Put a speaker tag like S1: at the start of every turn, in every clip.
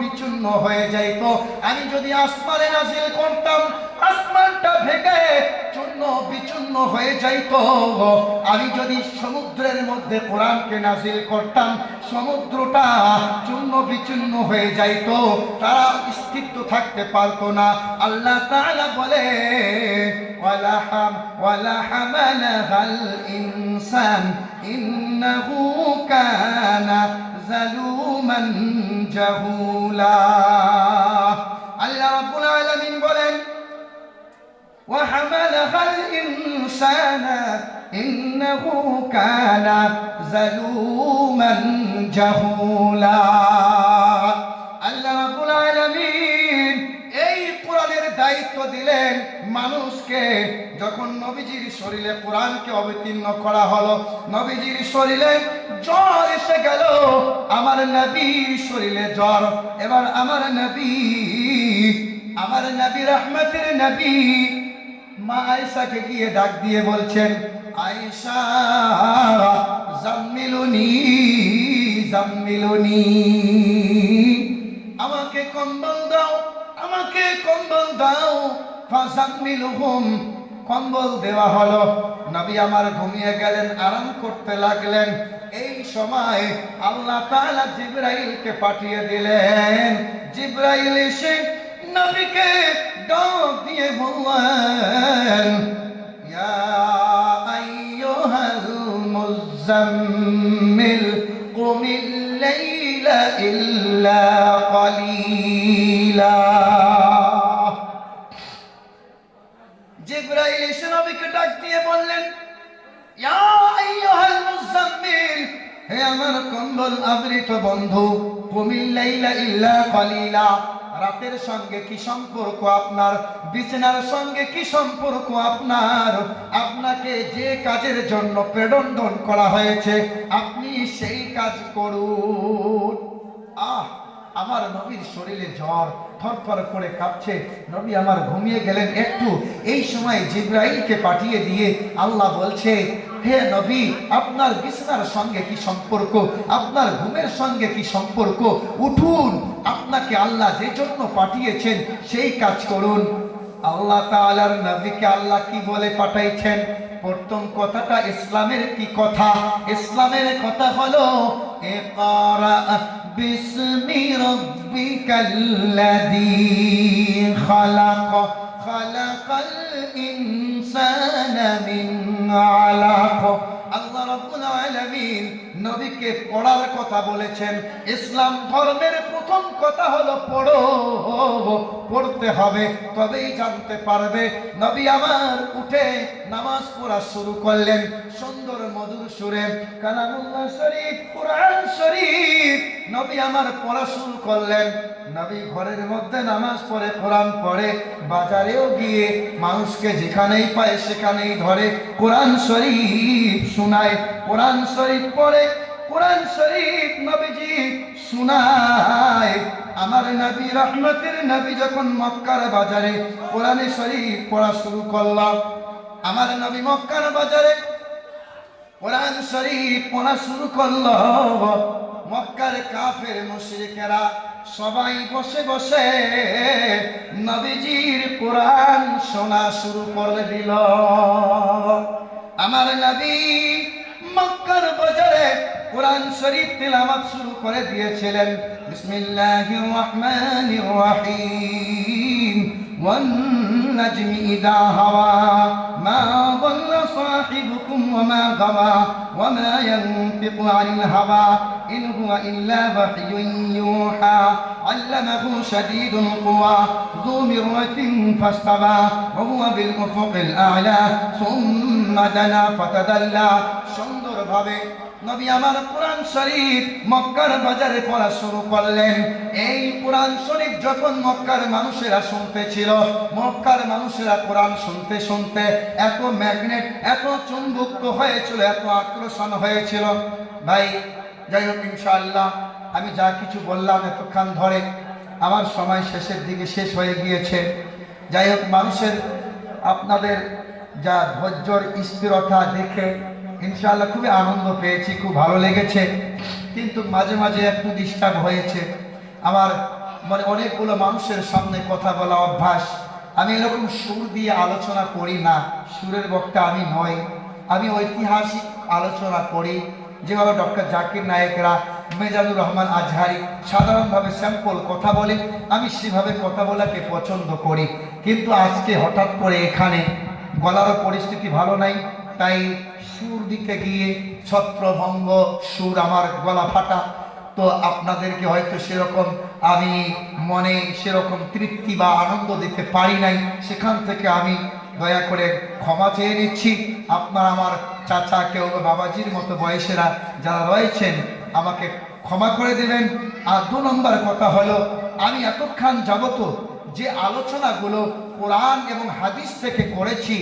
S1: বিচ্ছিন্ন হয়ে যাইত আমি যদি আসমানে নাজিল করতাম, আসমানটা ভেঙে চূর্ণ বিচূর্ণ হয়ে যাইত আমি যদি সমুদ্রের মধ্যে কোরআনকে নাজিল করতাম, সমুদ্রটা চূর্ণ বিচূর্ণ হয়ে যাইত তারা স্থিত থাকতে পারতো না। আল্লাহ তাআলা বলে ওয়ালা হাম ওয়ালা হামালাহাল ইনসান, ইন্নাহু কানা জালুমান জাহুলা আল্লাহ রাব্বুল আলামিন বলেন وحملها الإنسان إنه كان ظلوما جهولا আল্লাহ দায়িত্ব দিলেন মানুষকে। যখন নবীজির শরীরে কোরআনকে অবতীর্ণ করা হলো, নবীজির শরীরে জ্বর এসে গেল, আমার নবীর শরীরে জ্বর। এবার আমার নবী আমার নবী রহমতের নবী মা আয়েশাকে গিয়ে ডাক দিয়ে বলছেন, আয়েশা, জাম্মিলুনি জাম্মিলুনি, আমাকে কম্বল দাও। আমাকে কম্বল দাও। ফাজাম্মিলুহুম কম্বল দেওয়া হলো। নবী আমার ঘুমিয়ে গেলেন, আরাম করতে লাগলেন। এই সময় আল্লাহ তাআলা জিব্রাইলকে পাঠিয়ে দিলেন। জিব্রাইল এসে নবীকে ডাক দিয়ে বললেন, ইয়া আইয়ুহাল মুজাম্মিল লাইলা ইল্লা কলিলা জিব্রাইল এসে দিয়ে বললেন আমার কম্বল আবৃত বন্ধু রাতের সঙ্গে কি সম্পর্ক আপনার? বিছানার সঙ্গে কি সম্পর্ক আপনার? আপনাকে যে কাজের জন্য প্রেরণ করা হয়েছে, আপনি সেই কাজ করুন। আহ! আমার নবীর শরীরে জ্বর থরথর করে কাঁপছে। নবী আমার ঘুমিয়ে গেলেন একটু। এই সময় জিব্রাইলকে পাঠিয়ে দিয়ে আল্লাহ বলছে, হে নবী, আপনার বিছানার সঙ্গে কি সম্পর্ক? আপনার ঘুমের সঙ্গে কি সম্পর্ক? উঠুন, আপনাকে আল্লাহ যে জন্য পাঠিয়েছেন সেই কাজ করুন। আল্লাহ তাআলার নবীকে আল্লাহ কি বলে পাঠাইছেন? প্রথম কথাটা ইসলামের কি কথা? ইসলামের কথা হলো ইকরা বিসমি রাব্বিকাল্লাযী খালাক খালাকাল ইনসানা মিন আলাক আল্লাহ রাব্বুল আলামিন নবীকে পড়ার কথা বলেছেন। ইসলাম ধর্মের প্রথম কথা হলো পড়ো, পড়তে হবে, তবেই জানতে পারবে। নবী আমার উঠে নামাজ পড়া শুরু করলেন, সুন্দর মধুর সুরে, কালামুল্লাহ শরীফ, কোরআন শরীফ। নবী আমার পড়া শুরু করলেন। নবী ঘরের মধ্যে নামাজ পড়ে, কোরআন পড়ে, বাজারেও গিয়ে মানুষকে যেখানেই পায় সেখানেই ধরে, কোরআন শরীফ শোনায়। কোরআন শরীফ পড়ে কোরআন শরীফ নবীজি শোনায়। আমার নবী রহমতের নবী যখন মক্কার বাজারে কোরআনে শরীফ পড়া শুরু করলাম, আমার নবী মক্কার বাজারে কোরআন শরীফ পড়া শুরু করল। মক্কার কাফের মুশরিকেরা সবাই বসে বসে নবীজির কোরআন শোনা শুরু করে দিল। আমার নবী মক্কার বাজারে কোরআন শরীফ তেলাওয়াত শুরু করে দিয়েছিলেন বিসমিল্লাহির রহমানির রহিম والنجم إذا هوى ما ضل صاحبكم وما غوى وما ينطق عن الهوى إن هو إلا وحي يوحى علمه شديد القوى ذو مرة فاستوى وهو بالأفق الأعلى ثم دنا فتدلى সুন্দর ভাবে নবী আমার কোরআন শরীফ মক্কার বাজারে পড়া শুরু করলেন। এই কোরআন শরীফ যখন মক্কার মানুষেরা শুনতে ছিল মক্কার মানুষেরা কোরআন শুনতে শুনতে এত ম্যাগনেট, এত চুম্বুক্ত হয়েছিল, এত আকর্ষণ হয়েছিল। ভাই, যাই হোক, ইনশাআল্লাহ, আমি যা কিছু বললাম এতক্ষণ ধরে, আমার সময় শেষের দিকে শেষ হয়ে গিয়েছে। যাই হোক, মানুষের আপনাদের যা ধৈর্যর স্থিরতা দেখে ইনশাআল্লাহ খুবই আনন্দ পেয়েছি, খুব ভালো লেগেছে। কিন্তু মাঝে মাঝে একটু ডিস্টার্ব হয়েছে। আমার মানে অনেকগুলো মানুষের সামনে কথা বলা অভ্যাস। আমি এরকম সুর দিয়ে আলোচনা করি না। সুরের বক্তা আমি নয় আমি ঐতিহাসিক আলোচনা করি। যেভাবে ডক্টর জাকির নায়েকরা মেজানুর রহমান আজহারি সাধারণভাবে স্যাম্পল কথা বলে, আমি সেভাবে কথা বলাকে পছন্দ করি। কিন্তু আজকে হঠাৎ করে এখানে গলারও পরিস্থিতি ভালো নাই। তাই সুর দিতে গিয়ে ছত্রভঙ্গ সুর আমার গলা ফাটা। তো আপনাদেরকে হয়তো সেরকম আমি মনে সেরকম তৃপ্তি বা আনন্দ দিতে পারি নাই। সেখান থেকে আমি দয়া করে ক্ষমা চেয়ে নিচ্ছি। আপনারা আমার চাচা কেউ বাবাজির মতো বয়সেরা যারা রয়েছেন, আমাকে ক্ষমা করে দেবেন। আর দু নম্বর কথা হলো, আমি এতক্ষণ যাবত যে আলোচনাগুলো কোরআন এবং হাদিস থেকে করেছি,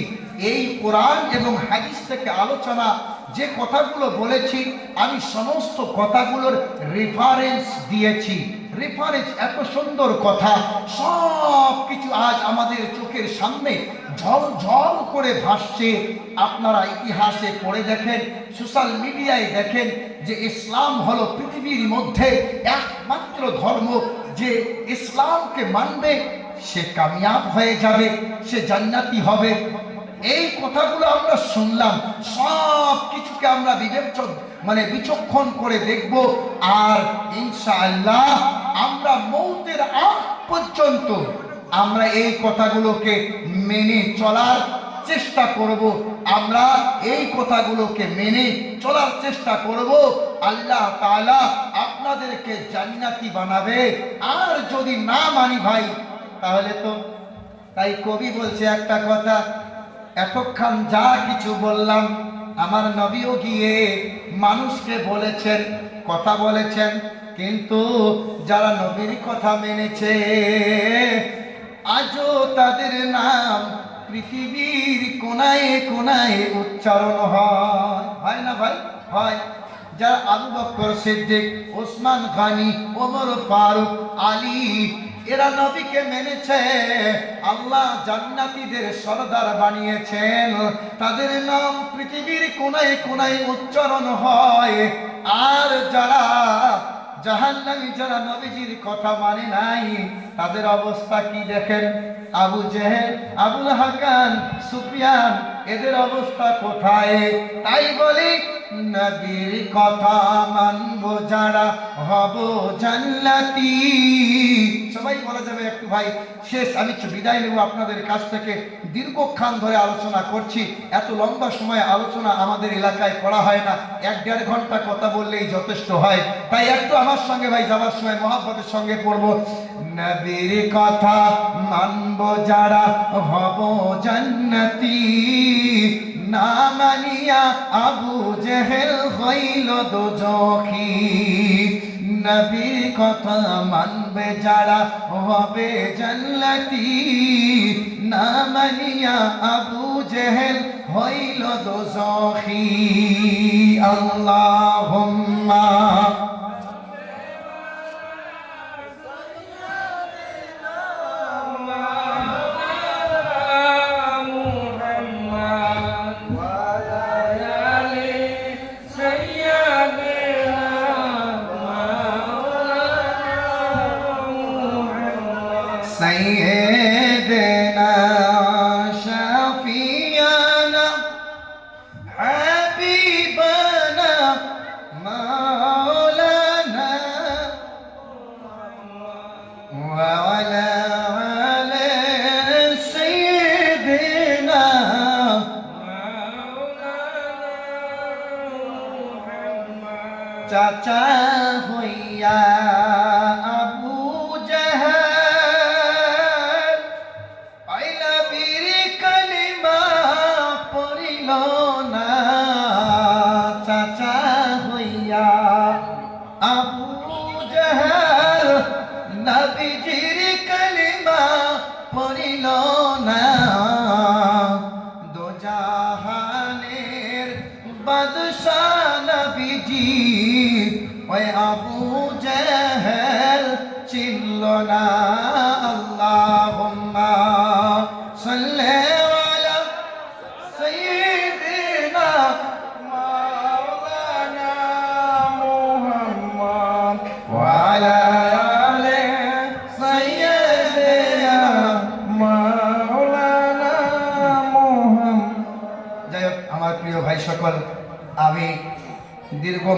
S1: এই কোরআন এবং হাদিস থেকে আলোচনা, যে কথাগুলো বলেছি, আমি সমস্ত কথাগুলোর রেফারেন্স দিয়েছি। রেফারেন্স এত সুন্দর কথা সব কিছু আজ আমাদের চোখের সামনে ঝল ঝল করে ভাসছে। আপনারা ইতিহাসে পড়ে দেখেন সোশ্যাল মিডিয়ায় দেখেন যে ইসলাম হলো পৃথিবীর মধ্যে একমাত্র ধর্ম যে ইসলামকে মানবে, সে কামিয়াব হয়ে যাবে, সে জান্নাতি হবে। এই কথাগুলো আমরা শুনলাম, সব কিছুকে আমরা বিবেচন মানে বিচক্ষণ করে দেখব। আর ইনশাআল্লাহ আমরা মৌতের আগ পর্যন্ত আমরা এই কথাগুলোকে মেনে চলার চেষ্টা করব। আমরা এই কথাগুলোকে মেনে চলার চেষ্টা করব। আল্লাহ তাআলা আপনাদেরকে জান্নাতি বানাবে। আর যদি না মানি ভাই, তাহলে তো তাই কবি বলছে একটা কথা, এতক্ষণ যা কিছু বললাম, আমার নবীও গিয়ে মানুষকে বলেছেন, কথা বলেছেন। কিন্তু যারা নবীর কথা মেনেছে, আজও তাদের নাম পৃথিবীর কোনায় কোনায় উচ্চারণ হয়। হয় না ভাই? হয়। যারা আবু বকর সিদ্দিক, ওসমান গানি ওমর ফারুক, আলী, এরা নবীকে মেনেছে, আল্লাহ জান্নাতীদের সরদার বানিয়েছেন। তাদের নাম পৃথিবীর কোনায় কোনায় উচ্চারণ হয়। আর যারা জাহান্নামী যারা নবীজির কথা মানে নাই, তাদের অবস্থা কি দেখেন? আবু জেহেল, আবুল হাকান সুফিয়ান এদের অবস্থা কোথায়? তাই বলি, নবীর কথা মানব যারা হব জান্নাতি। সবাই বলা যাবে একটু ভাই, শেষ, আমি বিদায় নেব আপনাদের কাছ থেকে। দীর্ঘক্ষণ ধরে আলোচনা করছি, এত লম্বা সময় আলোচনা আমাদের এলাকায় করা হয় না। এক দেড় ঘণ্টা কথা বললেই যথেষ্ট হয়। তাই একটু আমার সঙ্গে ভাই যাওয়ার সময়, মহাব্বতের সঙ্গে পড়ব নবীর কথা মানব যারা, হব জান্নাতি। না মানিয়া আবু জেহেল হইল দোজখী। নবীর কথা মানবে যারা, হবে জান্নাতি। না মানিয়া আবু জেহেল হইল দোজখী। আল্লাহুম্মা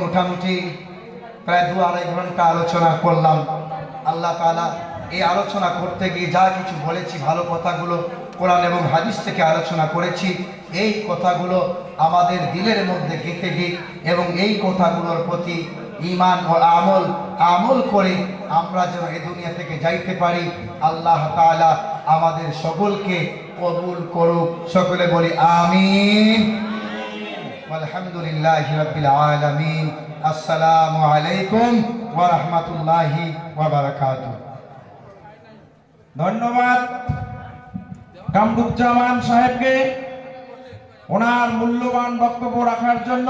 S1: মোটামুটি প্রায় দু আড়াই ঘণ্টা আলোচনা করলাম। আল্লাহ তাআলা এই আলোচনা করতে গিয়ে যা কিছু বলেছি, ভালো কথাগুলো কোরআন এবং হাদিস থেকে আলোচনা করেছি। এই কথাগুলো আমাদের দিলের মধ্যে গেঁথে দিক এবং এই কথাগুলোর প্রতি ইমান ও আমল আমল করে আমরা যেন এ দুনিয়া থেকে যাইতে পারি। আল্লাহ তাআলা আমাদের সকলকে কবুল করুক। সকলে বলি, আমিন। আলহামদুলিল্লাহ রবিল আলমিন। আসসালামু আলাইকুম ওরহমতুল্লাহি
S2: ধন্যবাদ কামরুজ্জামান সাহেবকে ওনার মূল্যবান বক্তব্য রাখার জন্য।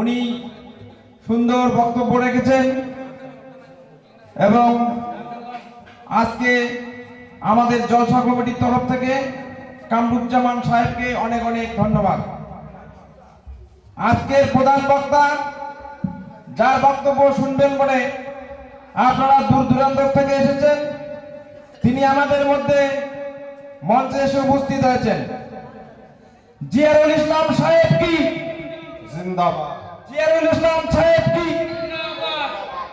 S2: উনি সুন্দর বক্তব্য রেখেছেন এবং আজকে আমাদের জলসা কমিটির তরফ থেকে কামরুজ্জামান সাহেবকে অনেক অনেক ধন্যবাদ। আজকের প্রধান বক্তা যার বক্তব্য শুনবেন বলে আপনারা দূর দূরান্ত থেকে এসেছেন তিনি আমাদের মধ্যে মঞ্চে এসে উপস্থিত হয়েছেন। জিয়ারুল ইসলাম সাহেব কি?
S1: জিন্দাবাদ।
S2: জিয়ারুল ইসলাম সাহেব কি?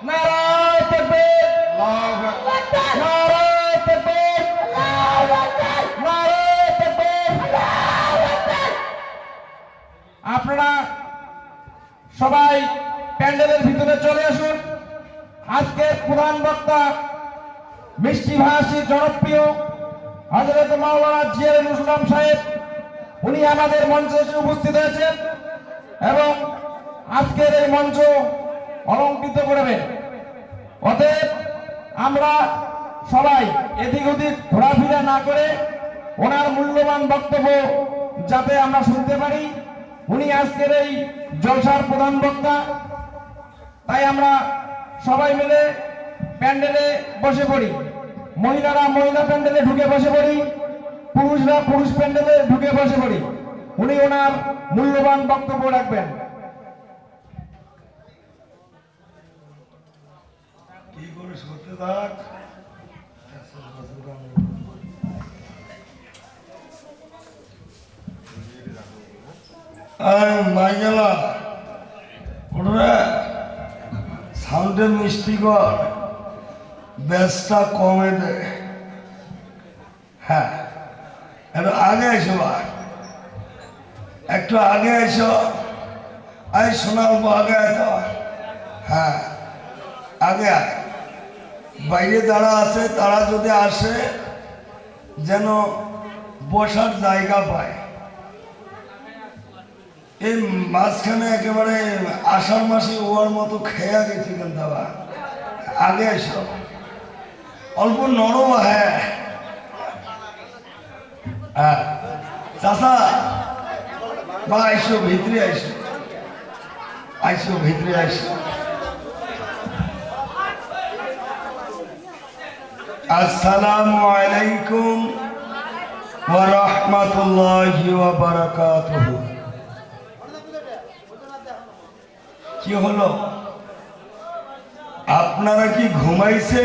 S2: নারায় তাকবীর নারায় তাকবীর নারায় তাকবীর আপনারা সবাই প্যান্ডেলের ভিতরে চলে আসুন। আজকের প্রধান বক্তা মিষ্টি ভাষী, জনপ্রিয় হজরত মাওলানা জিয়ারুল ইসলাম সাহেব, উনি আমাদের মঞ্চে এসে উপস্থিত হয়েছেন এবং আজকের এই মঞ্চ অলঙ্কৃত করবেন অতএব আমরা সবাই এদিক ওদিক ঘোরাফেরা না করে ওনার মূল্যবান বক্তব্য যাতে আমরা শুনতে পারি। উনি আজকের এই জলসার প্রধান বক্তা। তাই আমরা সবাই মিলে প্যান্ডেলে বসে পড়ি। মহিলারা মহিলা প্যান্ডেলে ঢুকে বসে পড়ি, পুরুষরা পুরুষ প্যান্ডেলে ঢুকে বসে পড়ি। উনি ওনার মূল্যবান বক্তব্য রাখবেন।
S3: কি করে সত্যি থাক? মাইগেলা ওটা সাউন্ডে মিষ্টি কর। ব্যাসটা কমে দে। হ্যাঁ একটু আগে এসো ভাই। একটু আগে এসো। আই শোনাবো আগে আয় তো। হ্যাঁ আগে বাইরে যারা আছে, তারা যদি আসে, যেন বসার জায়গা পায়। এই মাঝখানে একেবারে আষাঢ় মাসে ওয়ার মতো খেয়া গেছি কিন্তু আবার আগে এসো। অল্প নরম হ্যাঁ। হ্যাঁ। চাষা বা আইসো ভিতরে আইসো আইসো ভিতরে আইসো আলাইকুম ওয়া রাহমাতুল্লাহি ওয়া বারাকাতুহু। কি হলো? আপনারা কি ঘুমাইছে?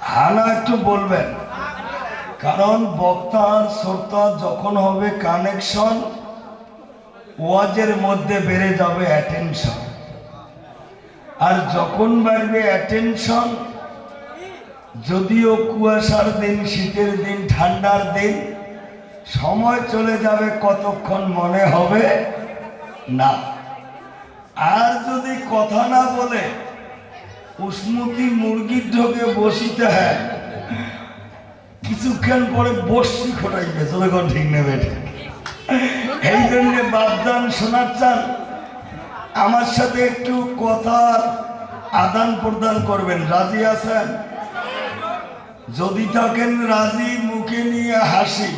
S3: হানা একটু বলবেন। কারণ বক্তার শ্রোতা যখন হবে কানেকশন ওয়াজের মধ্যে বেড়ে যাবে অ্যাটেনশন আর যখন বাড়বে অ্যাটেনশন যদিও কুয়াশার দিন, শীতের দিন, ঠান্ডার দিন, সময় চলে যাবে কতক্ষণ মনে হবে? না। আর যদি কথা না বলে উসমুতি মুরগির ঢোকে বসিতে হয়? কিছুক্ষণ পরে বসি খোটাইবে যতক্ষণ ঠিক নেবে এই জন্য বাপদান শোনার চান আমার সাথে একটু কথার আদান প্রদান করবেন, রাজি আছেন? যদি থাকেন রাজি, মুখে নিয়ে হাসি।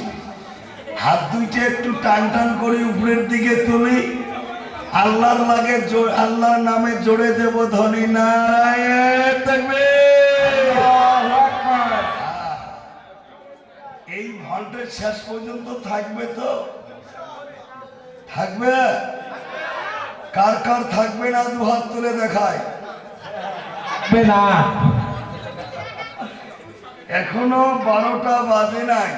S3: হাত দুইটা একটু টান টান করে উপরের দিকে তুলি। আল্লাহর লাগে আল্লাহর নামে জোড়ে দেব ধনী নারায়ণ থাকবে। এই ঘণ্টার শেষ পর্যন্ত থাকবে তো? থাকবে? কার কার থাকবে না দু হাত তুলে দেখায়?
S2: থাকবে না।
S3: এখনও বারোটা বাজে নাই।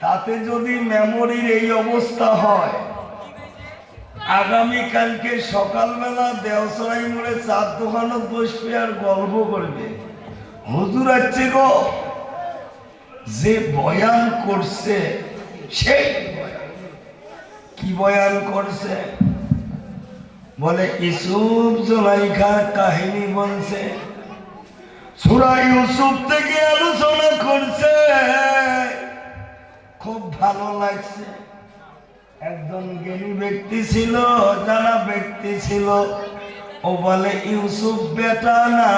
S3: তাতে যদি মেমোরির এই অবস্থা হয় আগামী কালকে সকালবেলা দেওসরাই মোড়ে চার দোকানত বসবে আর গল্প করবে। হুজুর আছে গো, যে বয়ান করছে, সেই কি বয়ান করছে? বলে ইসুফ জোলাইখার কাহিনী বলছে, সুরা ইউসুফ থেকে আলোচনা করছে। খুব ভালো লাগছে। একজন জ্ঞানী ব্যক্তি ছিল জানা ব্যক্তি ছিল। ও বলে ইউসুফ বেটা না